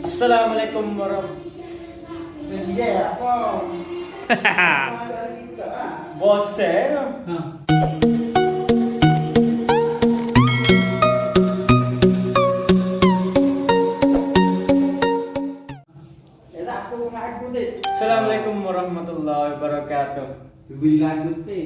Assalamualaikum warahmatullahi Dia apa? Masa kita ah. wabarakatuh. Eh tak aku nak aku tu. Assalamualaikum warahmatullahi wabarakatuh วิลากุติ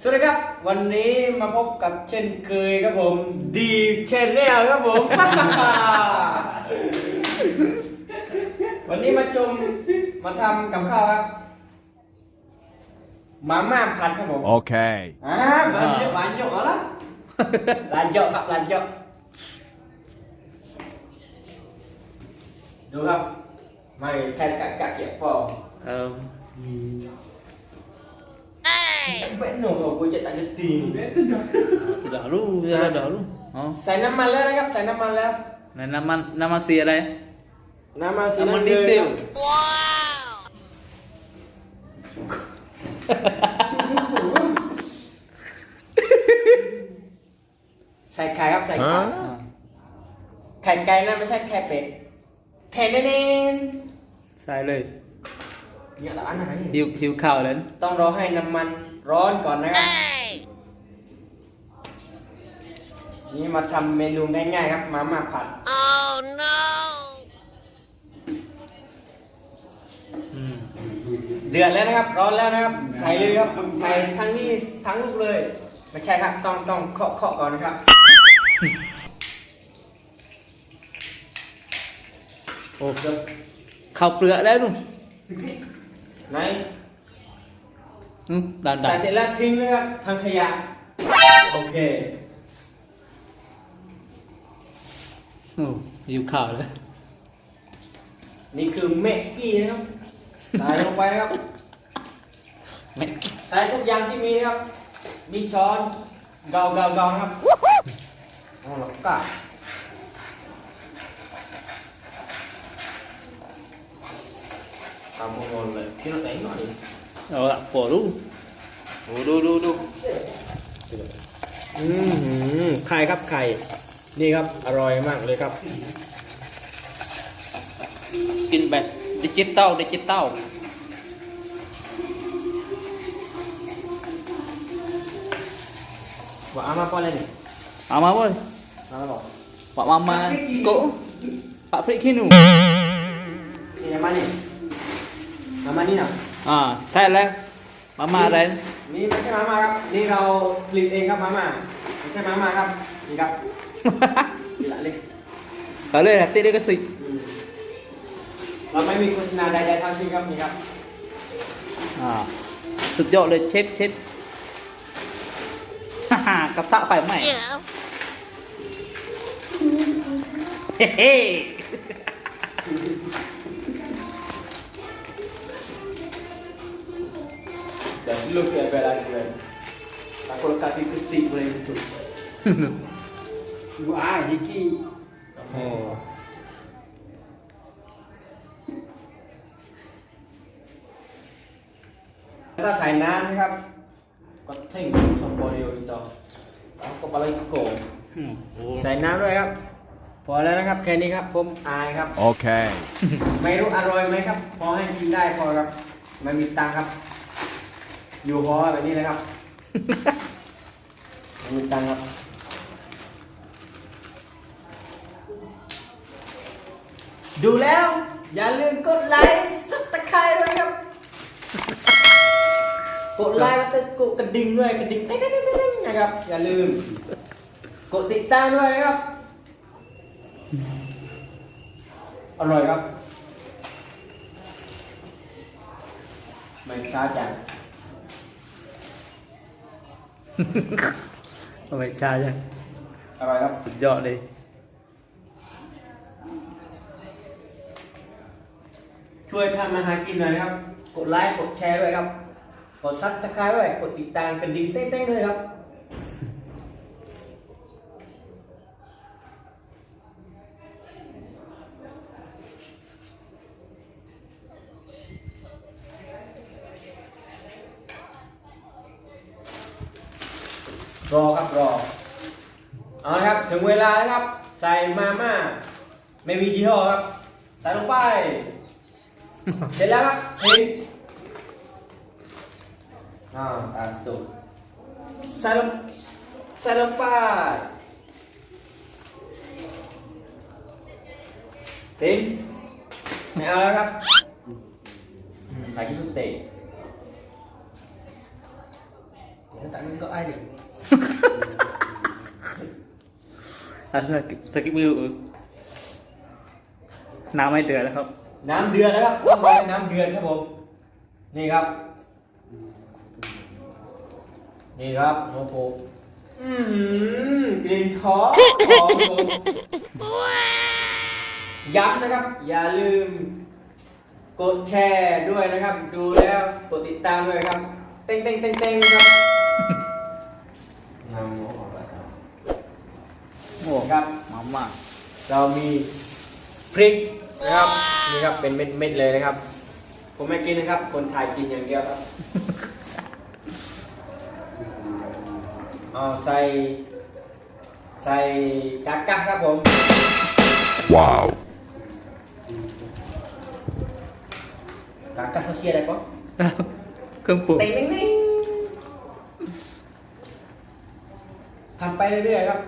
สวัสดีครับ วันนี้มาพบกับเช่นเคยครับผม ดีเชนแนลครับผม วันนี้มาชมมาทำกับข้าวครับมาม่าผัดครับผม Okay. อ่าบานเยอะบานเยอะเหรอล่ะลานเยอะครับลานเยอะดูครับไม่แค่กะกะเกียบพอ Ờ, เป็นหนุ่มของกูจะตัดยุตีนี่ tidak lu, tidak dah lu. Oh, ใส่น้ำมันแล้วนะครับใส่น้ำมันแล้ว nah, nama nama si ada. น้ำมันสี Nama น้ำเงิน diesel. ใส่ไข่ครับใส่ไข่ Hả? ไข่ไก่นะไม่ใช่ไข่เป็ดไข่แน่ Sai เลยๆเนี่ยละอันไหนหิวหิวข้าวแล้วต้องรอให้น้ำมันร้อนก่อนนะครับนี่มาทำเมนูง่ายๆครับมาม่าผัดอื เดือดแล้วนะครับ ร้อนแล้วนะครับ ใส่เลยครับ ใส่ทั้งนี้ทั้งลูกเลย ไม่ใช่ครับ ต้องต้องเคาะเคาะก่อนนะครับ โอ้ข้าวเปลือกได้ลุงไหนอืมดันดัใส่นเสร็จแล้วทิ้งเลยครับทางขยะ โอเคโอ้หิวข้าวแล้ว นี่คือเมกกี้นะครับ ใส่ลงไปนะครับไม่ใส่ทุกอย่างที่มีนะครับ มีช้อนเกาเกาเกานะครับอ๋อแล้วก็ทำงงเลยที่เราแต่งหน่อย เอาละปวดดูโอ้ดูดูดูอืมไข่ครับไข่นี่ครับ อร่อยมากเลยครับ กินแบบ ดิจิตอลดิจิตอลว่าเอามาป้อนเลยนี่ เอามาเว้ยเอามาบอก Pak Mama kok Pak Prik kinu นี่มานี่มามานี่นะ ah saya lah Mama Ren นี่ไม่ใช่มาม่าครับ นี่เราผลิตเองครับมาม่าไม่ใช่มาม่าครับ นี่ครับ นี่ละเลย Kalau hati dia kesik เราไม่มีโฆษณาใดๆทั้งสิ้นครับนี่ครับ à sụt dọ เลยเชฟเชฟฮ่าฮ่ากระทะไฟไหม้เฮ้เฮ้ Dan look at Bella Glenn. Aku lekat di kecil boleh gitu. Wah, hiki. Oh. แล้วก็ ใส่น้ำนะครับ ก็ทิ้งชมโบเดียวอีกต่อแล้วก็ปลาไหลโกงใส่น้ำด้วยครับ พอแล้วนะครับแค่นี้ครับผมอายครับ Okay. ไม่รู้อร่อยไหมครับ พอให้กินได้พอครับไม่มีตังค์ครับ อยู่พอแบบนี้เลยครับไม่มีตังค์ครับดูแล้ว อย่าลืมกดไลค์ซับตะไคร้ด้วยครับ กดไลค์มาตึกกดกระดิ่งด้วยกระดิ่งเต้นๆๆๆนะครับ อย่าลืม กดติดตามด้วยนะครับ อร่อยครับไม่ช้าจังทำไมชาจังอร่อยครับ สุดยอดเลย ช่วยทำอาหารกินหน่อยนะครับ กดไลค์ กดแชร์ด้วยครับ กดซับสไครต์ด้วยกดติดตามกระดิ่งเต้งๆด้วยครับ รอครับรอ เอาละครับถึงเวลาแล้วครับ ใส่มาม่าไม่มียี่ห้อครับ ใส่ลงไป เสร็จแล้วครับทิ้ อ่าตามตุดใส่ลงใส่ลงไปทิ้งไม่เอาแล้วครับอืมใส่กินเตะเดี๋ยวตักมันก็ไอ้ดิ อะสกิปสกิปมือน้ำไม่เดือดแล้วครับ น้ำเดือดแล้วครับต้องไว้น้ำเดือดครับผม นี่ครับ นี่ครับโอ้โหอืมกลิ่นหอมหอมผมย้ำนะครับ อย่าลืม กดแชร์ด้วยนะครับ ดูแล้วกดติดตามด้วยครับ เต้งเต้งเต้งเต้งครับนำออกไปครับโอ้ครับ มาม่าเรามีพริกนะครับนี่ครับเป็นเม็ดๆเลยนะครับ ผมไม่กินนะครับ คนไทยกินอย่างเดียวครับ เอาใส่ใส่กักกะครับผม Wow. กักกะเขาเชียร์ได้ปะเครื่องปรุงเต็งเต็งเต็งทำไปเรื่อยๆครับ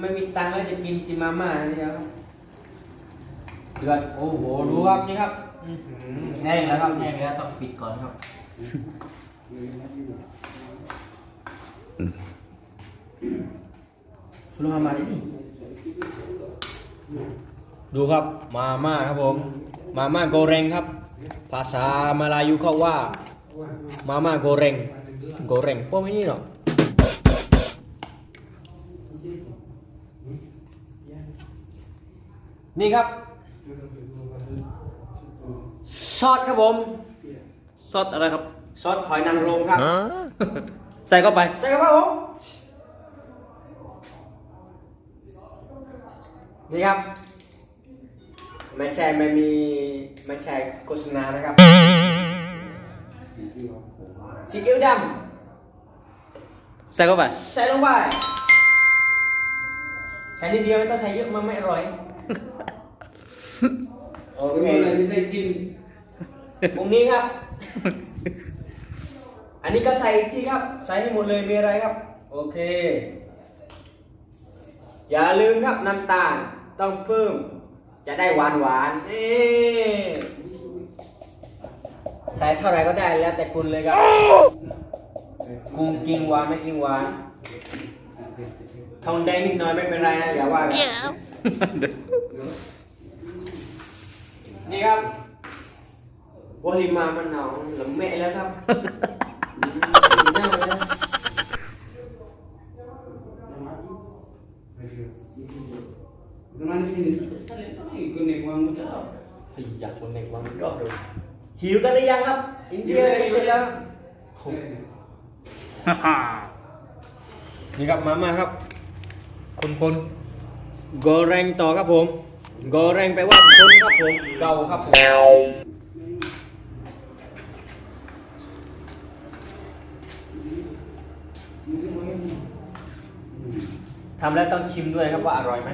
ไม่มีตังค์แล้วจะกินกินมาม่านี่ครับเดือดโอ้โหดูครับนี่ครับอื้อหือแห้งแล้วครับแห้งแล้วต้องปิดก่อนครับ สุลมามาดิดูครับมาม่าครับผม มาม่าโกเรงครับ ภาษามาลายูเขาว่า มาม่าโกเรงโกเรงพวกนี้หรอกนี่ครับซอสครับผมซอสอะไรครับซอสหอยนางรมครับ Huh? ใส่เข้าไปใช่ครับผม นี่ครับไม่ใช่ไม่มีไม่ใช่โฆษณานะครับซีอิ๊วดใส่เข้าไปำใส่ลงไปใส่นิดเดียวไม่ต้องใส่เยอะมันไม่อร่อยโอเคได้กินตรงนี้ครับ อันนี้ก็ใส่อีกที่ครับ ใส่ให้หมดเลยมีอะไรครับ โอเค อย่าลืมครับน้ำตาลต้องเพิ่ม จะได้หวานหวานๆเอ๊ะใส่เท่าไหร่ก็ได้แล้วแต่คุณเลยครับกูกินหวานไม่กินหวานทองแดงนิดหน่อยไม่เป็นไรนะอย่าว่ากันนี่ครับวอลิมามันหนาวหลำแม่แล้วครับอืมน่าเลยนะ Teman sini, ikut naik uang muda. ไอ้อยากคนในวังรอบเลยหิวกันหรือยังครับ อินเดียจะเสร็จแล้วโอ้นี่ครับมาม่าครับ คนคนโกแรงต่อครับผมโกแรงแปลว่าคนครับผม เกาครับผม ทำแล้วต้องชิมด้วยครับว่าอร่อยไหม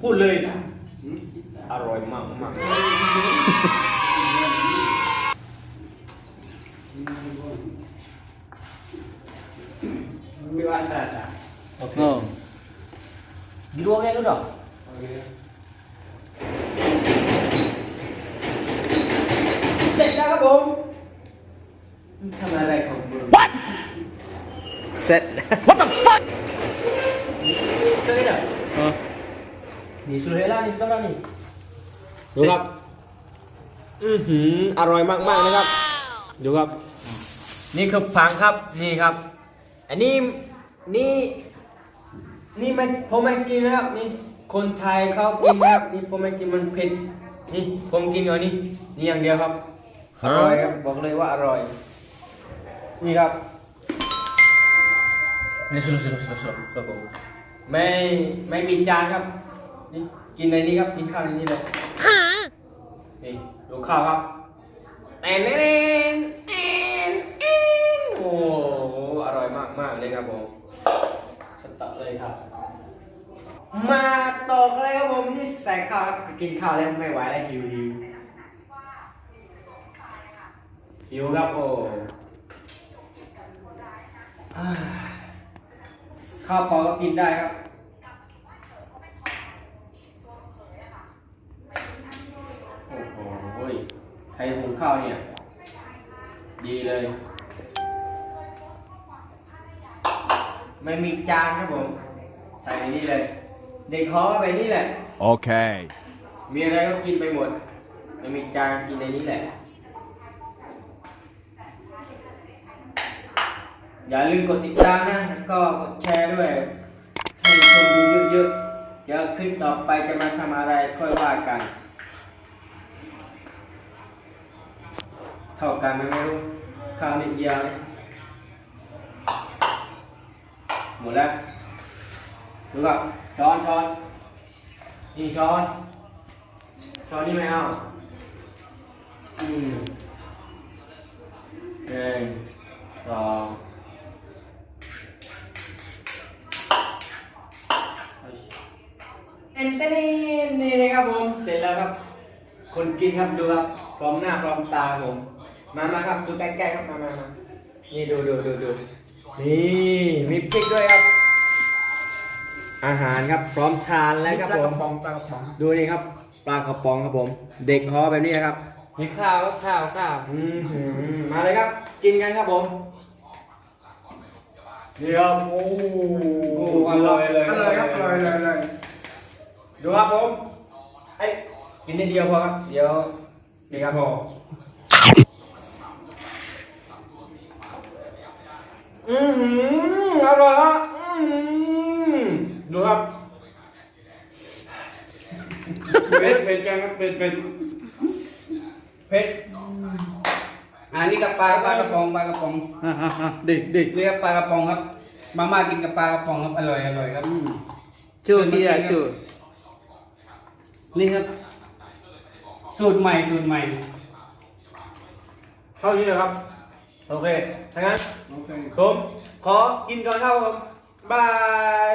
พูดเลยอร่อยมากมาก Biasa tak? โอเคโอ้ di ruangnya itu dong Okey. เสร็จแล้วครับผมทำอะไรของมึง What เสร็จ What the fuck เจอไหมเออนี่สุดแล้วนี่สุดแล้วนี่ดูครับ อือหือ อร่อยมากๆนะครับ ดูครับ นี่คือผังครับ นี่ครับ อันนี้ นี่ นี่ไม่ผมไม่กินนะครับ นี่ คนไทยเขากินนะครับ นี่ผมไม่กินมันเผ็ด นี่ ผมกินก่อนนี่ นี่อย่างเดียวครับ อร่อยครับ บอกเลยว่าอร่อย นี่ครับ นี่สุดสุดสุดสุดสุดไม่ไม่มีจานครับนี่กินในนี้ครับกินข้าวในนี้เลยนี่ดูข้าวครับแอนแอนแอนแอนแอนโอ้โหอร่อยมากมากเลยครับผมสต๊อกเลยครับ มาต่อกันเลยครับผมนี่ใส่ข้าวครับกินข้าวแล้วไม่ไหวแล้วหิวหิวหิวครับโอ้อ่า ข้าวเปล่าก็กินได้ครับโอ้โหใครหุงข้าวเนี่ย ดีเลย ไม่มีจานครับผม ใส่ในนี่เลย เด็กเขาก็ไปนี่แหละ Okay. มีอะไรก็กินไปหมด ไม่มีจานกินในนี้แหละ อย่าลืมกดติดตามนะแล้วก็กดแชร์ด้วยให้คนดูเยอะๆเดี๋ยวคลิปต่อไปจะมาทำอะไรค่อยว่ากัน เท่ากันไหมไม่รู้ข้าวนิดเดียวหมดแล้วดูก่อนช้อนช้อนนี่ช้อนช้อนนี่ไม่เอาอืมหนึ่งสอง เอ็นเตอร์นี่นะครับผม เสร็จแล้วครับ คนกินครับดูครับพร้อมหน้าพร้อมตาผม มามาครับดูใกล้ๆครับมามามานี่ดูดูดูดูนี่มีพริกด้วยครับ อาหารครับพร้อมทานแล้วครับผมปองปลากระป๋องดูนี่ครับ ปลากระป๋องครับผม เด็กฮอแบบนี้นะครับ มีข้าวข้าวข้าวอืมหือมาเลยครับ กินกันครับผมเดี๋ยวโอ้โหอร่อยเลยอร่อยครับอร่อยเลยอร่อย ดูครับผมไอ้กินนิดเดียวพอครับ เดี๋ยวนี่ครับพออือหืออร่อยฮะอืมดูครับเป็ดเป็ดจังครับเป็ดเป็ดเผ็ดอันนี้กับปลาปลากระป๋องปลากระป๋องอ่าอ่าอ่าเด็กเด็กเรียกปลากระป๋องครับ มาม่ากินกับปลากระป๋องครับอร่อยอร่อยครับ จูที่อะจู นี่ครับ สูตรใหม่สูตรใหม่ เท่านี้เลยครับ โอเคถ้างั้น โอเค ผมขอกินก่อนครับผมบาย